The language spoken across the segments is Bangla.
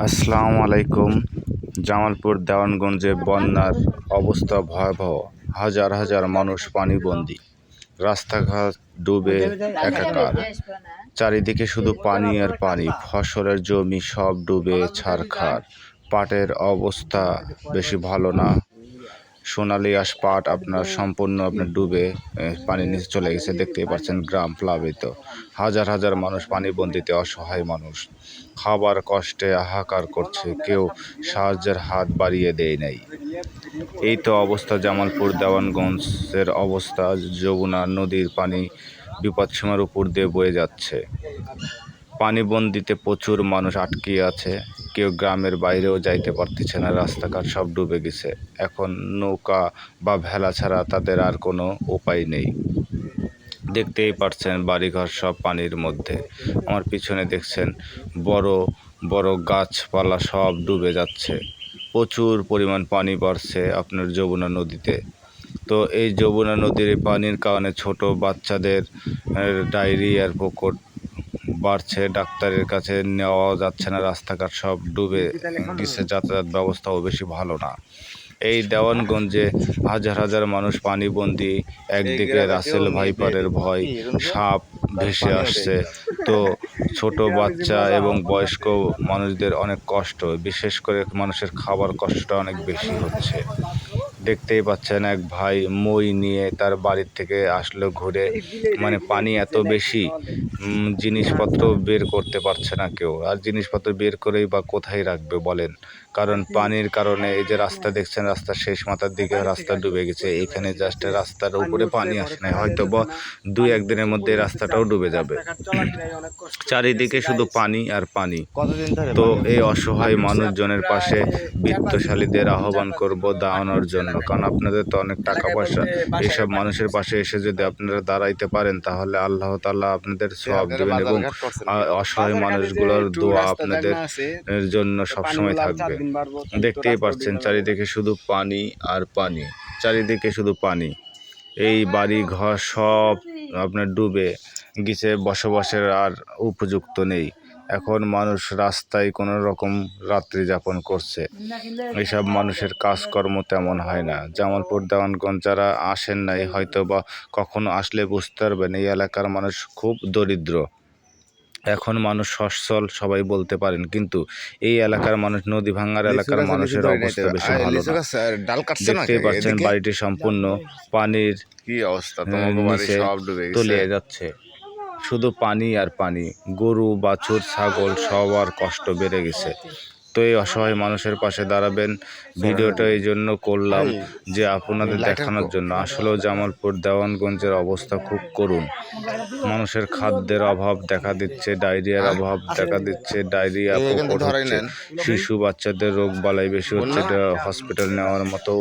আসসালামু আলাইকুম জামালপুর দেওয়ানগঞ্জে বন্যার অবস্থা ভয়াবহ। হাজার হাজার মানুষ পানিবন্দী। রাস্তাঘাট ডুবে একাকার। চারিদিকে শুধু পানি আর পানি। ফসলের জমি সব ডুবে ছারখার। পাটের অবস্থা বেশি ভালো না। সোনালি আঁশ পাট আপনার সম্পূর্ণ আপনার ডুবে পানির নিচে চলে গেছে। দেখতেই পাচ্ছেন গ্রাম প্লাবিত। হাজার হাজার মানুষ পানিবন্দিতে অসহায় মানুষ। খাবার কষ্টে হাহাকার করছে। কেউ সাহায্যের হাত বাড়িয়ে দেয় নাই। এই তো অবস্থা জামালপুর দেওয়ানগঞ্জের অবস্থা। যমুনা নদীর পানি বিপদসীমার উপর দিয়ে বয়ে যাচ্ছে। পানিবন্দিতে প্রচুর মানুষ আটকে আছে। কেউ গ্রামের বাইরেও যাইতে পারতেছে না, রাস্তাঘাট সব ডুবে গেছে। এখন নৌকা বা ভেলা ছাড়া তাদের আর কোনো উপায় নেই। দেখতেই পারছেন বাড়িঘর সব পানির মধ্যে। আমার পিছনে দেখছেন বড় বড় গাছপালা সব ডুবে যাচ্ছে। প্রচুর পরিমাণ পানি বাড়ছে আপনার যমুনা নদীতে। তো এই যমুনা নদীর পানির কারণে ছোট বাচ্চাদের ডায়রিয়ার প্রকট বাড়ছে, ডাক্তারের কাছে নেওয়া যাচ্ছে না, রাস্তাঘাট সব ডুবে গেছে যাতায়াত ব্যবস্থাও বেশি ভালো না। এই দেওয়ানগঞ্জে হাজার হাজার মানুষ পানিবন্দি, একদিকে রাসেল ভাইপারের ভয়, সাপ ভেসে আসছে। তো ছোট বাচ্চা এবং বয়স্ক মানুষদের অনেক কষ্ট, বিশেষ করে মানুষের খাবার কষ্টটা অনেক বেশি হচ্ছে। দেখতেই পাচ্ছেন এক ভাই মই নিয়ে তার বাড়ির থেকে আসলো ঘুরে। মানে পানি এত বেশি জিনিসপত্র বের করতে পারছে না কেউ। আর জিনিসপত্র বের করেই বা কোথায় রাখবে বলেন? কারণ পানির কারণে এই যে রাস্তা দেখছেন, রাস্তার শেষ মাথার দিকে রাস্তা ডুবে গেছে। এখানে জাস্ট রাস্তার উপরে পানি আসে না হয়তো বা দুই একদিনের মধ্যে রাস্তাটাও ডুবে যাবে। চারিদিকে শুধু পানি আর পানি। তো এই অসহায় মানুষজনের পাশে বিত্তশালীদের আহ্বান করব দাঁড়ানোর জন্য। কারণ আপনাদের তো অনেক টাকা পয়সা। এইসব মানুষের পাশে এসে যদি আপনারা দাঁড়াইতে পারেন তাহলে আল্লাহ তাআলা আপনাদের সব দেবেন এবং অসহায় মানুষগুলোর দোয়া আপনাদের এর জন্য সবসময় থাকবে। দেখতেই পাচ্ছেন চারিদিকে শুধু পানি আর পানি চারিদিকে শুধু পানি। এই বাড়ি ঘর সব আপনার ডুবে গেছে বসবাসের আর উপযুক্ত নেই। এখন মানুষ রাস্তায় কোনো রকম রাত্রি যাপন করছে। এইসব মানুষের কাজকর্ম তেমন হয় না। জামালপুর দেওয়ানগঞ্জ যারা আসেন নাই হয়তো বা কখনো আসলে বুঝতে পারবেন এই এলাকার মানুষ খুব দরিদ্র। এখন মানুষ সচ্ছল সবাই বলতে পারেন কিন্তু এই এলাকার মানুষ নদী ভাঙ্গার এলাকার মানুষের অবস্থা বেশি ভালো দেখতেই পাচ্ছেন বাড়িটি সম্পূর্ণ পানির কি অবস্থা? তোমাকে বাড়ি সব ডুবে গেছে। তলিয়ে যাচ্ছে। শুধু পানি আর পানি গরু বাছুর ছাগল সবার কষ্ট বেড়ে গেছে। তো এই অসহায় মানুষের পাশে দাঁড়াবেন। ভিডিওটা এই জন্য করলাম যে আপনাদের দেখানোর জন্য। আসলেও জামালপুর দেওয়ানগঞ্জের অবস্থা খুব করুণ। মানুষের খাদ্যের অভাব দেখা দিচ্ছে ডায়রিয়ার অভাব দেখা দিচ্ছে ডায়রিয়া। শিশু বাচ্চাদের রোগ বালাই বেশি হচ্ছে হসপিটাল নেওয়ার মতো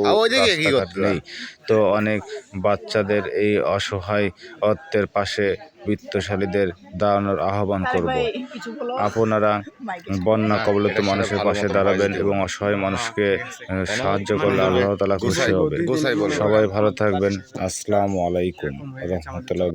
নেই। তো অনেক বাচ্চাদের এই অসহায় অত্তের পাশে বিত্তশালীদের দাঁড়ানোর আহ্বান করব। আপনারা বন্যা কবলিত মানুষের পাশে দাঁড়াবেন এবং অসহায় মানুষকে সাহায্য করলে আল্লাহ তালা খুশি হবে। সবাই ভালো থাকবেন। আসসালামু আলাইকুম। রহমতুল্লাহ